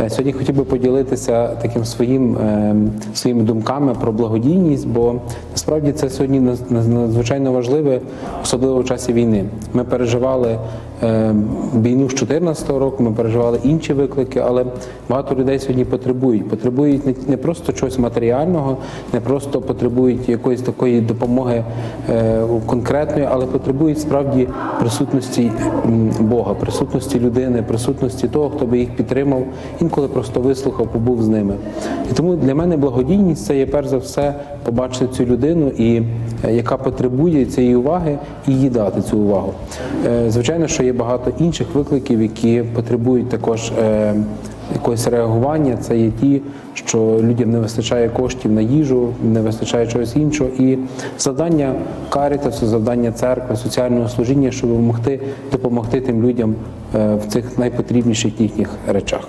Е, Сьогодні хотів би поділитися таким своїм е, своїми думками про благодійність, бо насправді це сьогодні надзвичайно важливе, особливо в часі війни. Ми переживали війну з 2014 року, ми переживали інші виклики, але багато людей сьогодні потребують. Потребують не, не просто чогось матеріального, не просто потребують якоїсь такої допомоги е, конкретної, але потребують справді присутності Бога, присутності людини, присутності того, хто би їх підтримав, інколи просто вислухав, побув з ними. І тому для мене благодійність це є перш за все побачити цю людину, і е, яка потребує цієї уваги, і їй дати цю увагу. Е, Звичайно, що є багато інших викликів, які потребують також. е, Якогось реагування це є ті, що людям не вистачає коштів на їжу, не вистачає чогось іншого. І завдання карітасу, завдання церкви, соціального служіння, щоб допомогти, допомогти тим людям в цих найпотрібніших їхніх речах.